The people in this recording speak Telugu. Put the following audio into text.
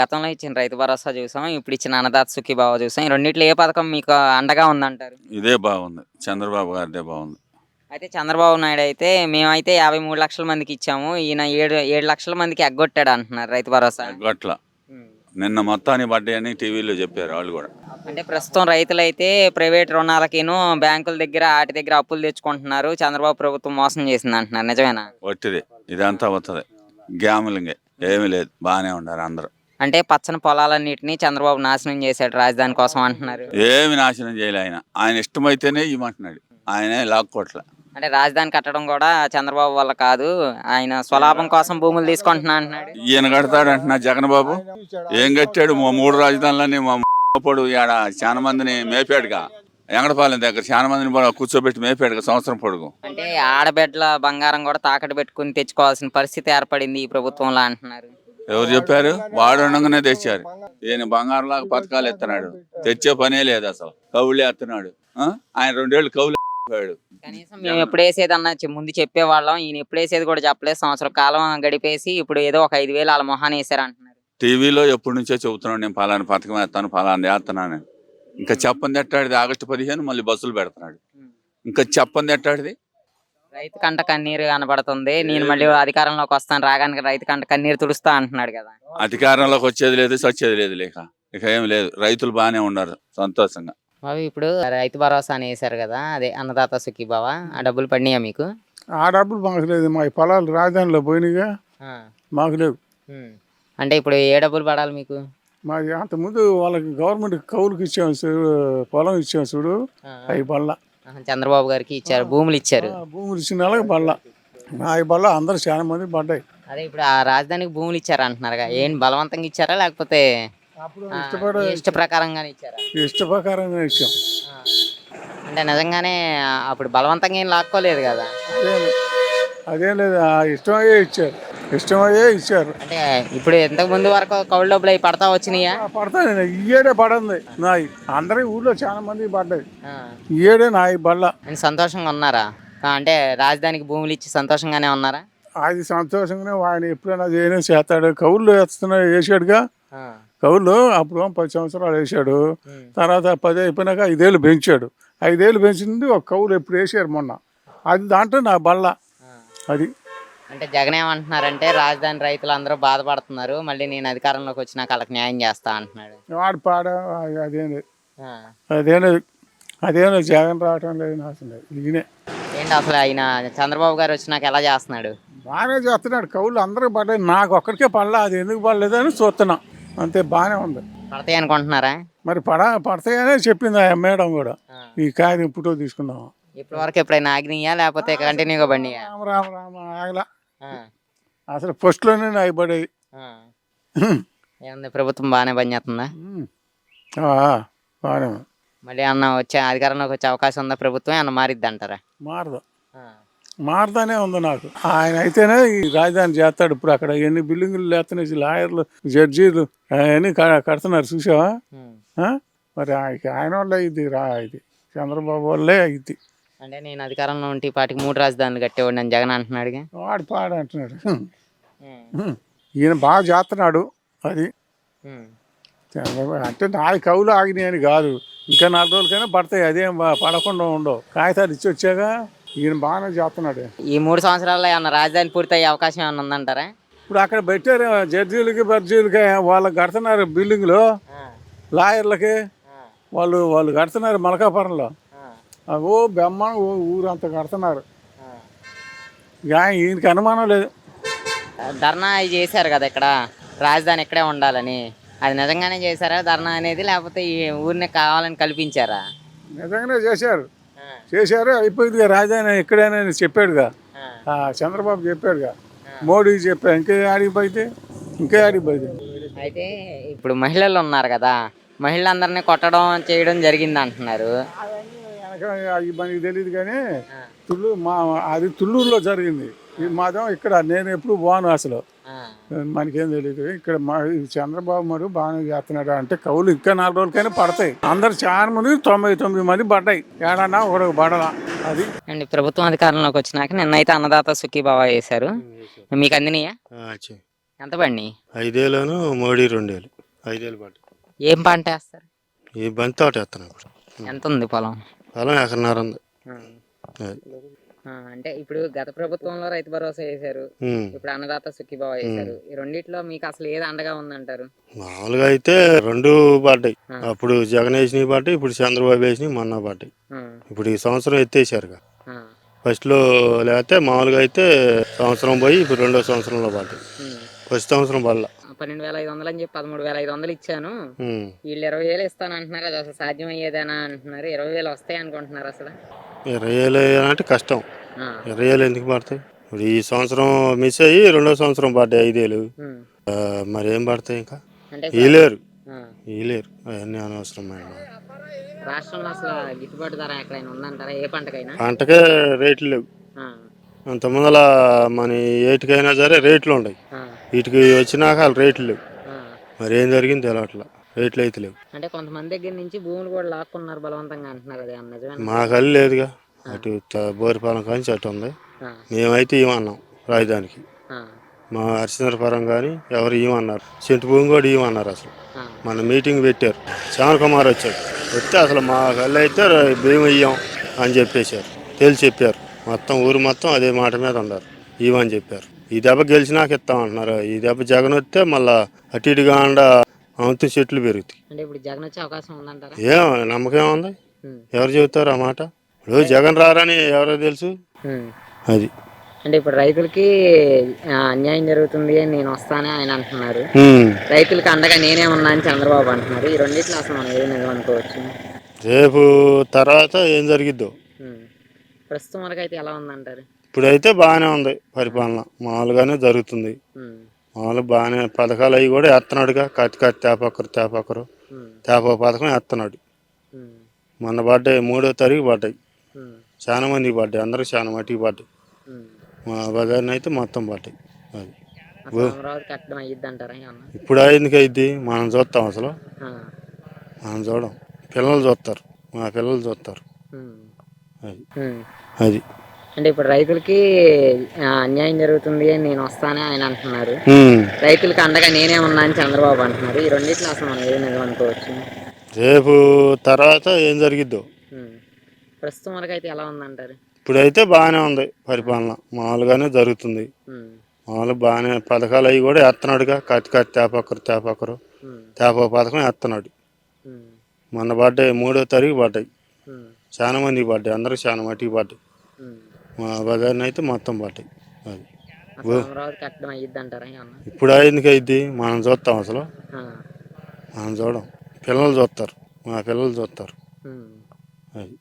గతంలో ఇచ్చిన రైతు భరోసా చూసాం ఇప్పుడు ఇచ్చిన అన్నదాత సుఖీభావ చూసాం ఈ రెండిట్లో ఏ పథకం మీకు అండగా ఉందంటారు? ఇదే బాగుంది. చంద్రబాబు గారిదే బాగుంది. అయితే చంద్రబాబు నాయుడు అయితే మేమైతే యాభై మూడు లక్షల మందికి ఇచ్చాము ఈయన ఏడు ఏడు లక్షల మందికి ఎగ్గొట్టాడు అంటున్నారు రైతు భరోసా. గట్ల నిన్న మొత్తాన్ని పడ్డాయని టీవీలో చెప్పారు వాళ్ళు కూడా. అంటే ప్రస్తుతం రైతులైతే ప్రైవేట్ రుణాలకిను బ్యాంకుల దగ్గర వాటి దగ్గర అప్పులు తెచ్చుకుంటున్నారు చంద్రబాబు ప్రభుత్వం మోసం చేసింది అంటున్నారు. నిజమేనా? వట్టిదే ఇదంతా వస్తుంది గ్యాములింగే. ఏమీ లేదు. బాగానే ఉన్నారు అందరూ. అంటే పచ్చని పొలాలన్నింటినీ చంద్రబాబు నాశనం చేశాడు రాజధాని కోసం అంటున్నారు. ఏమి నాశనం చేయలే ఆయన. ఆయన ఇష్టమైతేనే ఇవ్వమంటున్నాడు. ఆయనే లాక్కోట్ల. అంటే రాజధాని కట్టడం కూడా చంద్రబాబు వల్ల కాదు ఆయన స్వలాభం కోసం భూములు తీసుకుంటున్నా అంటున్నాడు. ఈయన కడతాడు అంటున్నా జగన్ బాబు. ఏం కట్టాడు? మా మూడు రాజధానులని మా పొడు ఆడ చాలా మందిని మేపాడుగా. ఎంగడపాలెం దగ్గర చాలా మందిని కూడా కూర్చోబెట్టి మేపాడుగా సంవత్సరం పొడుగు. అంటే ఆడబిడ్డల బంగారం కూడా తాకట్టు పెట్టుకుని తెచ్చుకోవాల్సిన పరిస్థితి ఏర్పడింది ఈ ప్రభుత్వంలో అంటున్నారు. ఎవరు చెప్పారు? వాడు ఉండగానే తెచ్చారు. ఈయన బంగారంలాగా పథకాలు ఎత్తున్నాడు తెచ్చే పనే లేదు అసలు. కవులే ఎత్తున్నాడు? ఆయన రెండేళ్ళు కవులు. కనీసం మేము ఎప్పుడు అన్న ముందు చెప్పేవాళ్ళం. ఈయన ఎప్పుడు వేసేది కూడా చెప్పలేదు. సంవత్సరం కాలం గడిపేసి ఇప్పుడు ఏదో ఒక ఐదు వేలు వాళ్ళ మొహాన్ని వేసారు అంటున్నారు. టీవీలో ఎప్పటి నుంచో చెబుతున్నాడు నేను ఫలానా పథకం వేస్తాను ఫలానా వేస్తున్నాను. ఇంకా చెప్పంది ఎట్టాడిది? ఆగస్టు పదిహేను మళ్ళీ బస్సులు పెడుతున్నాడు. ఇంకా చెప్పంది ఎట్టాడిది? రైతు కంట కన్నీరు కనబడుతుంది. నేను మళ్ళీ అధికారంలోకి వస్తాను రాగానికి రైతు కంట కన్నీరు తుడుస్తా అంటున్నాడు కదా. అధికారంలోకి వచ్చేది లేదు సచ్చేది లేదు లేక. ఇక ఏం లేదు రైతులు బాగానే ఉన్నారు సంతోషంగా. బాబు ఇప్పుడు రైతు భరోసా అని వేశారు కదా అదే అన్నదాత సుఖీభావ ఆ డబ్బులు పడినాయా మీకు? ఆ డబ్బులు మాకు లేదు మా పొలాలు రాజధానిలో పోయినాయిగా. ఆ. మాకు లేవు. ఉమ్. అంటే ఇప్పుడు ఏ డబ్బులు పడాలి మీకు? మాది అంతకుముందు వాళ్ళకి గవర్నమెంట్ కౌలుకి ఇచ్చాము చూడు పొలం ఇచ్చాము చూడు ఆ. అవి ఆహా, చంద్రబాబు గారికి ఇచ్చారు భూములు ఇచ్చారు. భూములు ఇచ్చిన వాళ్ళకి బల్ల అవి బల్ల అందరు చాలా మంది పడ్డాయి. అదే ఇప్పుడు ఆ రాజధానికి భూములు ఇచ్చారు అంటున్నారుగా. ఏం బలవంతంగా ఇచ్చారా లేకపోతే ఇష్టపడే ఇష్ట ప్రకారంగానే ఇచ్చారా? ఇష్ట ప్రకారంగా ఇచ్చాం. ఆ. అంటే నిజంగానే అప్పుడు బలవంతంగా ఏం లాక్కోలేదు కదా. అదేం లేదు ఇష్టమయ్యే ఇచ్చారు. ఇష్టమయ్యే ఇచ్చారు. అంటే ఇప్పుడు ఇంతకు ముందు వరకు కౌలు డబ్బులు అవి పడతా వచ్చినాయా? పడతాయి ఈ ఏడే పడింది. నాయి అందరి ఊళ్ళో చాలా మంది పడ్డాయి. ఏడే నాయి అని సంతోషంగా ఉన్నారా? అంటే రాజధానికి భూములు ఇచ్చి సంతోషంగానే ఉన్నారా? అది సంతోషంగానే ఆయన ఎప్పుడైనా చేయనే చేస్తాడు. కౌళ్ళు వేస్తున్నాడు వేసాడుగా. కౌలు అప్పుడు పది సంవత్సరాలు వేసాడు. తర్వాత పది అయిపోయినాక ఐదేళ్ళు పెంచాడు. ఐదేళ్ళు పెంచింది ఒక కౌలు ఎప్పుడు వేసారు మొన్న. అది దాంట్లో నా బల్ల. ఆ. అది. అంటే జగన్ ఏమంటున్నారంటే రాజధాని రైతులు అందరూ బాధపడుతున్నారు. మళ్ళీ నేను అధికారంలోకి వచ్చినాక వాళ్ళకి న్యాయం చేస్తా అంటున్నాడు. వాడు పాడ అదేం జగన్ రావటం లేదు ఈయనే. ఏంటి అసలు ఆయన? చంద్రబాబు గారు వచ్చినాక ఎలా చేస్తున్నాడు? బాగానే చేస్తున్నాడు. కౌలు అందరికి పడ్డాయి నాకు ఒక్కడికే పడలా. అది ఎందుకు పడలేదని చూస్తున్నా. అంతే బాగానే ఉంది. పడతాయి అనుకుంటున్నారా? మరి పడ పడతాయనే చెప్పింది ఆ మేడం కూడా. ఈ కాయని ఫోటో తీసుకున్నాం ఇప్పటి వరకు ఎప్పుడైనా ఆగినాయా? లేకపోతే కంటిన్యూగా బండియా రామ రామ రామ ఆగలా. అసలు ఫస్ట్లోనే నాకు పడేది ఏముంది ప్రభుత్వం బాగానే పనిచేస్తుందా? బాగానే. మళ్ళీ అన్న వచ్చే అధికారంలోకి వచ్చే అవకాశం ఉందా ప్రభుత్వం? అన్న మారిద్ది అంటారా? మారదు. మారదానే ఉంది నాకు. ఆయన అయితేనే ఈ రాజధాని చేస్తాడు. ఇప్పుడు అక్కడ ఎన్ని బిల్డింగులు లేస్తున్నాయి లాయర్లు జడ్జీలు అవన్నీ కడుతున్నారు. చూసావా? మరి ఆయన- ఆయన వల్లే ఇది రా ఇది. చంద్రబాబు వల్లే ఇది. అంటే నేను అధికారంలో ఉంటే ఈ పాటికి మూడు రాజధానులు కట్టేవాడిని అని జగన్ అంటున్నాడుగా. వాడు పాడు అంటున్నాడు. ఈయన బాగా చేస్తున్నాడు. అది అంటే నాది కవులు ఆగినాయి అని కాదు. ఇంకా నాలుగు రోజులకైనా పడతాయి. అదేం పడకుండా ఉండవు. కాగితాలు ఇచ్చి వచ్చాక ఈయన బాగానే చేస్తున్నాడు. ఈ మూడు సంవత్సరాల్లో ఏమన్నా రాజధాని పూర్తయ్యే అవకాశం ఏమన్నా ఉందంటారా? ఇప్పుడు అక్కడ పెట్టారు. జడ్జీలకి బర్జీలకి వాళ్ళకి కడుతున్నారు బిల్డింగ్లు. లాయర్లకి వాళ్ళు వాళ్ళు కడుతున్నారు మలకాపురంలో. ఓ బెమ్మ ఓ ఊరంతా కడుతున్నారు. ఇక ఈయనకి అనుమానం లేదు. ధర్నా అవి చేశారు కదా ఇక్కడ? రాజధాని ఇక్కడే ఉండాలని. అది నిజంగానే చేశారా? ధర్నా అనేది లేకపోతే ఈ ఊరిని కావాలని కల్పించారా? నిజంగానే చేశారు. చేశారు అయిపోయిందిగా. రాజధాని ఎక్కడైనా చెప్పాడుగా. చంద్రబాబు చెప్పాడుగా. మోడీ చెప్పాడు. ఇంకే ఆడికి పోయితే? ఇంకే ఆడికి పోయితే? అయితే ఇప్పుడు మహిళలు ఉన్నారు కదా మహిళలందరినీ కొట్టడం చేయడం జరిగింది అంటున్నారు అవి మనకి తెలియదు కానీ తుళ్ళు మా అది తుళ్ళూరులో జరిగింది. ఈ మాదం ఇక్కడ నేను ఎప్పుడు పోను అసలు. మనకేం తెలియదు ఇక్కడ మా చంద్రబాబు మరి బాగానే చేస్తున్నాడు అంటే కవులు ఇంకా నాలుగు రోజులకైనా పడతాయి. అందరు చాలా మంది తొంభై తొమ్మిది మంది పడ్డాయి. ఏడన్నా ఒకరికి పడలా. అది. అండి ప్రభుత్వం అధికారంలోకి వచ్చినాక నిన్నైతే అన్నదాత సుఖీభావ చేశారు. మీకు అందినయా? ఎంత పండి ఐదేళ్ళను మోడీ రెండేళ్ళు. ఐదేళ్ళు పడ్డాయి. ఏం పంట వేస్తారు? ఈ బంతి తోట వేస్తాను ఇప్పుడు. ఎంత ఉంది పొలం? పొలం ఎకరన్నర ఉంది. అది. ఆ, అంటే ఇప్పుడు గత ప్రభుత్వంలో రైతు భరోసా వేశారు. ఉమ్. ఇప్పుడు అన్నదాత సుఖీభావ వేశారు. ఈ రెండిట్లో మీకు అసలు ఏది అండగా ఉందంటారు? మామూలుగా అయితే రెండు పడ్డాయి అప్పుడు జగన్ వేసినవి పడ్డాయి ఇప్పుడు చంద్రబాబు వేసినవి మొన్న పడ్డాయి ఆ, ఇప్పుడు ఈ సంవత్సరం ఎత్తేసారుగా. ఆ, ఫస్ట్లో లేకపోతే మామూలుగా అయితే సంవత్సరం పోయి ఇప్పుడు రెండో సంవత్సరంలో పడ్డాయి ఉమ్. ఫస్ట్ సంవత్సరం పడలా. పన్నెండు వేల ఐదు వందలు అని చెప్పి పదమూడు వేల ఐదు వందలు ఇచ్చాను. వీళ్ళు ఇరవై వేలు ఇస్తాను అంటున్నారు అది అసలు సాధ్యం అయ్యేదేనా అంటున్నారు. ఇరవై వేలు వస్తాయి అనుకుంటున్నారు అసలు. ఇరవై వేలు అంటే కష్టం. ఇరవై వేలు ఎందుకు పడతాయి? ఇప్పుడు ఈ సంవత్సరం మిస్ అయ్యి రెండో సంవత్సరం పడ్డాయి ఐదేళ్ళు మరి ఏం పడతాయి ఇంకా? ఆ, ఇలేరు అవన్నీ అనవసరమైన రాష్ట్రంలో అసలు గిట్టుబాటు ధర ఎక్కడైనా ఉందంటారా? ఏ పంటకైనా? పంటకే రేట్లు లేవు. అంత ముందల మన ఏటికైనా సరే రేట్లు ఉన్నాయి వీటికి వచ్చినాక వాళ్ళు రేట్లు లేవు. మరి ఏం జరిగింది తెలవట్లా. రేట్లు అయితే లేవు. అంటే కొంతమంది దగ్గర నుంచి భూములు కూడా లాక్కున్నారు బలవంతంగా అంటున్నారు అది ఏమన్నా మా కళ్ళు లేదుగా. అటు బోరిపాలెం కానీ అటు ఉంది. మేమైతే ఇవ్వన్నాం రాజధానికి. మా హరిశ్చంద్రపురం కానీ ఎవరు ఇవ్వన్నారు చెంటు భూమి కూడా ఇవ్వన్నారు అసలు. మన మీటింగ్ పెట్టారు. శ్యామల్ కుమార్ వచ్చాడు. వస్తే అసలు మా కళ్ళు అయితే భీమ ఇయ్యం అని చెప్పేశారు. తెలిసి చెప్పారు. మొత్తం ఊరు మొత్తం అదే మాట మీద ఉన్నారు. ఇవ్వని చెప్పారు. ఈ దెబ్బ గెలిచినాక ఇస్తాం అంటున్నారు. ఈ దెబ్బ జగన్ వస్తే మళ్ళా అటు ఇటుగా అవంతు చెట్లు పెరుగుతాయి. అంటే ఇప్పుడు జగన్ వచ్చే అవకాశం ఉందంటారా? ఏం నమ్మకం ఉంది ఎవరు చెబుతారు ఆ మాట? ఇప్పుడు జగన్ రారని ఎవరో తెలుసు. అది. అంటే ఇప్పుడు రైతులకి అన్యాయం జరుగుతుంది అని నేను వస్తానే ఆయన అంటున్నారు. రైతులకి అండగా నేనే ఉన్నా అని చంద్రబాబు అంటున్నారు. ఈ రెండిట్లో అసలు మనం ఏది నిజం అనుకోవచ్చు రేపు తర్వాత ఏం జరిగిద్దో. ప్రస్తుతం వరకు అయితే ఎలా ఉందంటారు? ఇప్పుడైతే బాగానే ఉంది పరిపాలన. మామూలుగానే జరుగుతుంది. మామూలు బాగానే పథకాలు అవి కూడా వేస్తున్నాడుగా కత్తి కత్తి తేపక్కరు తేపక్కరు తేప పథకం వేస్తున్నాడు మొన్న పడ్డాయి మూడో తారీఖు పడ్డాయి. చాలా మందికి పడ్డాయి అందరూ చాలా మట్టికి పడ్డాయి. మా బజార్ని అయితే మొత్తం పడ్డాయి. అది. ఇప్పుడు ఎందుకు అయింది మనం చూస్తాం అసలు. మనం చూడం. పిల్లలు చూస్తారు. మా పిల్లలు చూస్తారు. అది. అది. అంటే ఇప్పుడు రైతులకి అన్యాయం జరుగుతుంది అని నేను వస్తానే ఆయన అంటున్నారు. రైతులకి అండగా నేనే ఉన్నా అని చంద్రబాబు అంటున్నారు. ఈ రెండిట్లో అసలు మనం ఏది నిజం అనుకోవచ్చు రేపు తర్వాత ఏం జరిగిద్దో. ప్రస్తుతం వరకు అయితే ఎలా ఉందంటారు? ఇప్పుడైతే బాగానే ఉంది పరిపాలన. మామూలుగానే జరుగుతుంది. మామూలు బాగానే పథకాలు అవి కూడా వేస్తున్నాడుగా కత్తి కత్తి తేపక్కరు తేపక్కరు తేప పథకం వేస్తున్నాడు మొన్న పడ్డాయి మూడో తారీఖు పడ్డాయి. చాలా మందికి పడ్డాయి. అందరూ చాలా మట్టికి పడ్డాయి. మా బజార్ని అయితే మొత్తం పడ్డాయి అది. కట్టడం అయ్యిద్ది అంటారా ఇప్పుడు ఎందుకు అయింది మనం చూస్తాం అసలు. మనం చూడం. పిల్లలు చూస్తారు. మా పిల్లలు చూస్తారు. అది.